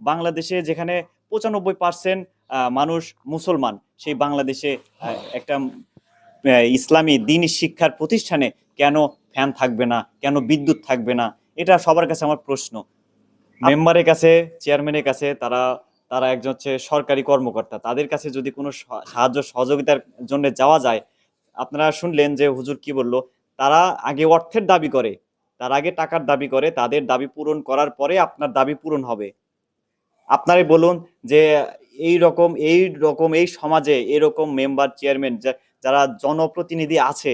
বাংলাদেশে যেখানে পঁচানব্বই পার্সেন্ট মানুষ মুসলমান, সেই বাংলাদেশে একটা ইসলামী দিনী শিক্ষার প্রতিষ্ঠানে কেন ফ্যান থাকবে না, কেন বিদ্যুৎ থাকবে না, এটা সবার কাছে আমার প্রশ্ন। মেম্বারের কাছে, চেয়ারম্যানের কাছে তারা তারা একজন হচ্ছে সরকারি কর্মকর্তা, তাদের কাছে যদি কোনো সাহায্য সহযোগিতার জন্য যাওয়া যায়, আপনারা শুনলেন যে হুজুর কি বলল, তারা আগে অর্থের দাবি করে, তার আগে টাকার দাবি করে, তাদের দাবি পূরণ করার পরে আপনার দাবি পূরণ হবে। আপনারাই বলুন যে এই রকম এই রকম এই সমাজে এরকম মেম্বার চেয়ারম্যান যারা জনপ্রতিনিধি আছে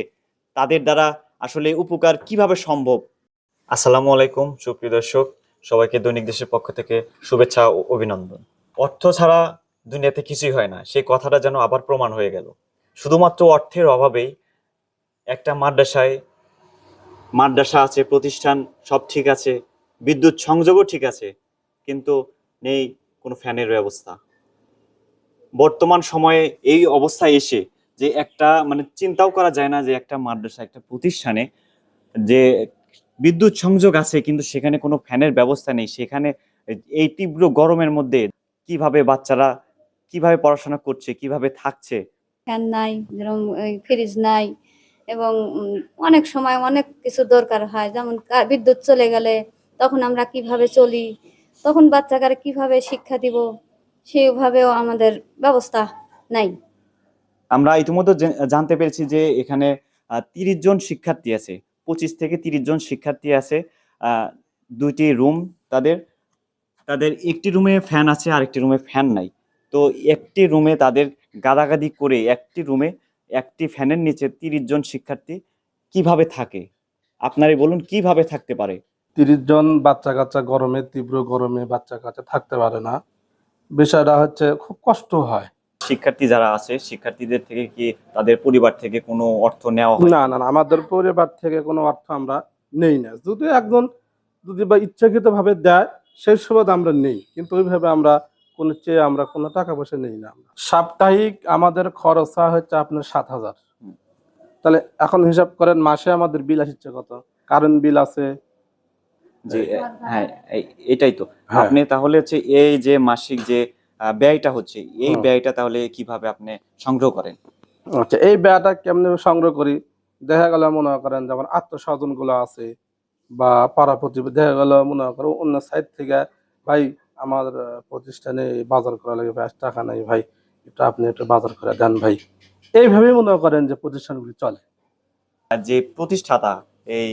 তাদের দ্বারা আসলে উপকার কীভাবে সম্ভব? আসসালামু আলাইকুম সুপ্রিয় দর্শক। সবাইকে দৈনিক দেশের পক্ষ থেকে শুভেচ্ছা ও অভিনন্দন। অর্থ ছাড়া দুনিয়াতে কিছুই হয় না সেই কথাটা যেন আবার প্রমাণ হয়ে গেল। শুধুমাত্র অর্থের অভাবেই একটা মাদ্রাসায় মাদ্রাসা আছে প্রতিষ্ঠান সব ঠিক আছে বিদ্যুৎ সংযোগও ঠিক আছে কিন্তু নেই, কোনো ফ্যানের ব্যবস্থা। বর্তমান সময়ে এই অবস্থায় এসে যে একটা মানে চিন্তাও করা যায় না যে একটা মাদ্রাসা, একটা প্রতিষ্ঠানে যে বিদ্যুৎ সংযোগ আছে, কিন্তু সেখানে কোনো ফ্যানের ব্যবস্থা নেই। সেখানে এই তীব্র গরমের মধ্যে কীভাবে বাচ্চারা, কীভাবে পড়াশোনা করছে, কীভাবে থাকছে? ফ্যান নাই, যেরকম ফ্রিজ নাই, এবং অনেক সময় অনেক কিছু দরকার হয়। যেমন বিদ্যুৎ চলে গেলে তখন আমরা কীভাবে চলি? তখন বাচ্চাকারে কীভাবে শিক্ষা দিব সেইভাবেও আমাদের ব্যবস্থা নাই। আমরা ইতিমধ্যে জানতে পেরেছি যে এখানে তিরিশ জন শিক্ষার্থী আছে, পঁচিশ থেকে তিরিশ জন শিক্ষার্থী আছে দুইটি রুম তাদের তাদের একটি রুমে ফ্যান আছে আর একটি রুমে ফ্যান নাই। তো একটি রুমে তাদের গাদাগাদি করে একটি রুমে একটি ফ্যানের নিচে তিরিশ জন শিক্ষার্থী কীভাবে থাকে? আপনারাই বলুন কীভাবে থাকতে পারে? তিরিশ জন বাচ্চা কাচ্চা গরমে তীব্র গরমে বাচ্চা কাচ্চা থাকতে পারে না। বিষয়টা হচ্ছে খুব কষ্ট হয়। শিক্ষার্থী যারা আছে শিক্ষার্থীদের থেকে কি তাদের পরিবার থেকে কোনো অর্থ নেওয়া হয়? না না না, আমাদের পরিবার থেকে কোনো অর্থ আমরা নেই না। যদি একজন যদি বা ইচ্ছাকৃত ভাবে দেয় সেই সুবাদ আমরা নেই। কিন্তু ওইভাবে আমরা কোনো চেয়ে আমরা কোনো টাকা পয়সা নেই না আমরা। সাপ্তাহিক আমাদের খরচ হয় হচ্ছে আপনার সাত হাজার। তাহলে এখন হিসাব করেন মাসে আমাদের বিল আসছে কত? কারেন্ট বিল আছে যে হ্যাঁ। এই- এটাই তো। হ্যাঁ। আপনি তাহলে হচ্ছে এই যে মাসিক যে ব্যয়টা হচ্ছে এই ব্যয়টা তাহলে কীভাবে আপনি সংগ্রহ করেন? আচ্ছা এই ব্যয়টা কেমনে সংগ্রহ করি? দেখা গেল মনে করেন যেমন আত্মস্বজনগুলো আছে বা পাড়া প্রতিবেশী দেখা গেল মনে করো অন্য সাইড থেকে ভাই আমার প্রতিষ্ঠানে বাজার করা লাগে ভাই টাকা নাই ভাই এটা আপনি একটু বাজার করে দেন ভাই। এইভাবেই মনে করেন যে প্রতিষ্ঠানগুলি চলে। আর যে প্রতিষ্ঠাতা এই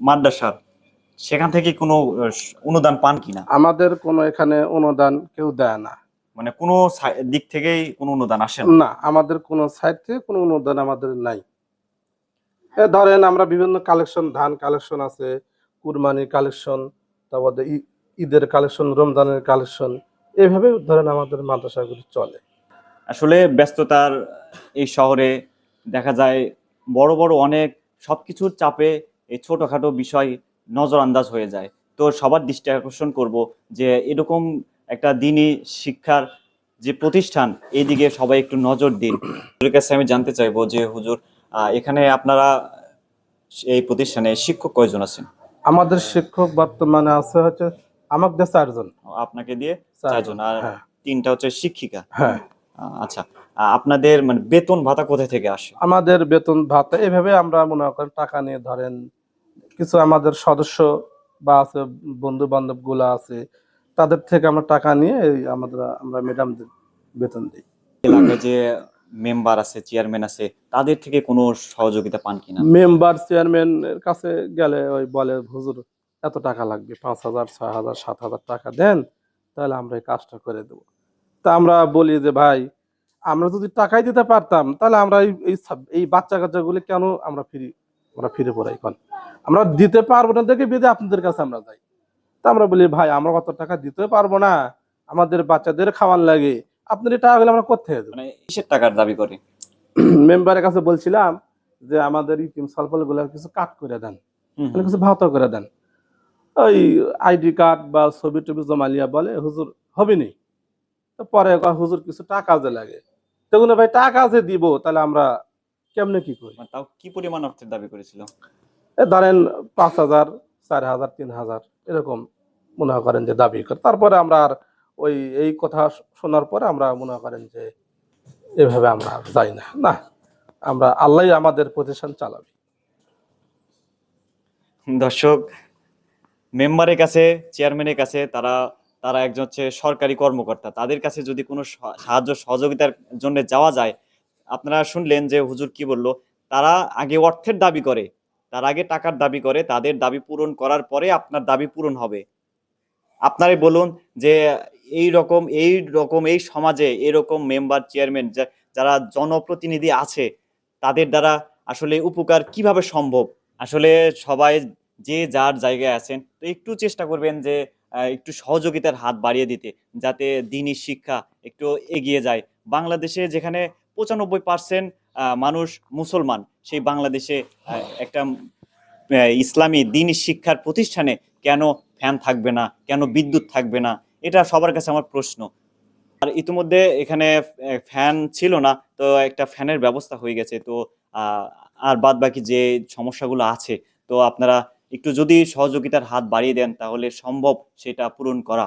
মাদ্রাসার সেখান থেকে কোনো অনুদান পান কিনা? আমাদের কোনো এখানে অনুদান কেউ দেয় না। মানে কোনো দিক থেকেই কোনো অনুদান আসে না? আমাদের কোনো সাইড থেকে কোনো অনুদান আমাদের নাই। এ ধরেন আমরা বিভিন্ন কালেকশন ধান কালেকশন আছে কুরবানির কালেকশন তারপর ঈদের কালেকশন রমজানের কালেকশন এইভাবে ধরেন আমাদের মাদ্রাসাগুলি চলে। আসলে ব্যস্ততার এই শহরে দেখা যায় বড় বড় অনেক সবকিছুর চাপে এই ছোটখাটো বিষয় নজর আন্দাজ হয়ে যায়। তো সবার দৃষ্টি আকর্ষণ করব যে এরকম একটা দিনই শিক্ষার যে প্রতিষ্ঠান এইদিকে সবাই একটু নজর দিন। হুজুরের কাছে আমি জানতে চাইব যে হুজুর এখানে আপনারা এই প্রতিষ্ঠানে শিক্ষক কয়জন আছেন? আমাদের শিক্ষক বর্তমানে আছে হচ্ছে আমাদের চারজন। আপনাকে দিয়ে চারজন আর হ্যাঁ। তিনটা হচ্ছে শিক্ষিকা? হ্যাঁ। আচ্ছা আপনাদের মানে বেতন ভাতা কোথায় থেকে আসে? আমাদের বেতন ভাতা এভাবে আমরা মনে করেন টাকা নিয়ে ধরেন কিছু আমাদের সদস্য বা আছে বন্ধু বান্ধবগুলা আছে তাদের থেকে আমরা টাকা নিয়ে আমাদের আমরা ম্যাডামদের বেতন দিই। এলাকায় যে মেম্বার আছে চেয়ারম্যান আছে তাদের থেকে কোনো সহযোগিতা পান কিনা? মেম্বার চেয়ারম্যান এর কাছে গেলে ওই বলে হুজুর এত টাকা লাগবে পাঁচ হাজার ছয় হাজার সাত হাজার টাকা দেন তাহলে আমরা এই কাজটা করে দেবো। তা আমরা বলি যে ভাই আমরা যদি টাকাই দিতে পারতাম তাহলে আমরা এই এই বাচ্চা কাচ্চাগুলি কেন আমরা ফিরি আমরা ফিরে পড়াই কোন আমরা দিতে পারব না দেখে বেঁধে আপনাদের কাছে আমরা যাই। তা আমরা বলি ভাই আমরা অত টাকা দিতে পারব না। আমাদের বাচ্চাদের খাওয়ার লাগে। আপনার এই টাকাগুলো আমরা কোথায় দেবো? মানে কিসের টাকার দাবি করে? মেম্বারের কাছে বলছিলাম যে আমাদের ইতিম সালফলগুলো কিছু কাট করে দেন। মানে কিছু ভাত করে দেন। ওই আইডি কার্ড বা ছবি টবি জমালিয়া বলে হুজুর হবে নি? পরে হুজুর কিছু টাকা যে লাগে। তখন ভাই টাকা যে দিব তাহলে আমরা কেমনে কি করি? মানে তাও কি পরিমাণ অর্থের দাবি করেছিল? এ ধরেন পাঁচ হাজার চার হাজার তিন হাজার এরকম মনে করেন যে দাবি করে। তারপরে আমরা আর ওই এই কথা শোনার পরে আমরা মনে করেন যে এভাবে আমরা যাই না। না আমরা আল্লাহ আমাদের প্রতিষ্ঠান চালাবে। দর্শক মেম্বারের কাছে চেয়ারম্যানের কাছে তারা তারা একজন হচ্ছে সরকারি কর্মকর্তা। তাদের কাছে যদি কোনো সাহায্য সহযোগিতার জন্য যাওয়া যায় আপনারা শুনলেন যে হুজুর কি বলল, তারা আগে অর্থের দাবি করে, তার আগে টাকার দাবি করে, তাদের দাবি পূরণ করার পরে আপনার দাবি পূরণ হবে। আপনারাই বলুন যে এই রকম এই রকম, এই সমাজে এরকম মেম্বার, চেয়ারম্যান যারা জনপ্রতিনিধি আছে, তাদের দ্বারা আসলে উপকার কীভাবে সম্ভব? আসলে সবাই যে যার জায়গায় আছেন, তো একটু চেষ্টা করবেন যে একটু সহযোগিতার হাত বাড়িয়ে দিতে, যাতে দিনী শিক্ষা একটু এগিয়ে যায়। বাংলাদেশে যেখানে পঁচানব্বই পার্সেন্ট মানুষ মুসলমান। সেই বাংলাদেশে একটা ইসলামী দিনী শিক্ষার প্রতিষ্ঠানে কেন ফ্যান থাকবে না, কেন বিদ্যুৎ থাকবে না? এটা সবার কাছে আমার প্রশ্ন। আর ইতিমধ্যে এখানে ফ্যান ছিল না, তো একটা ফ্যানের ব্যবস্থা হয়ে গেছে। তো আর বাদ বাকি যে সমস্যাগুলো আছে, তো আপনারা একটু যদি সহযোগিতার হাত বাড়িয়ে দেন, তাহলে সম্ভব সেটা পূরণ করা।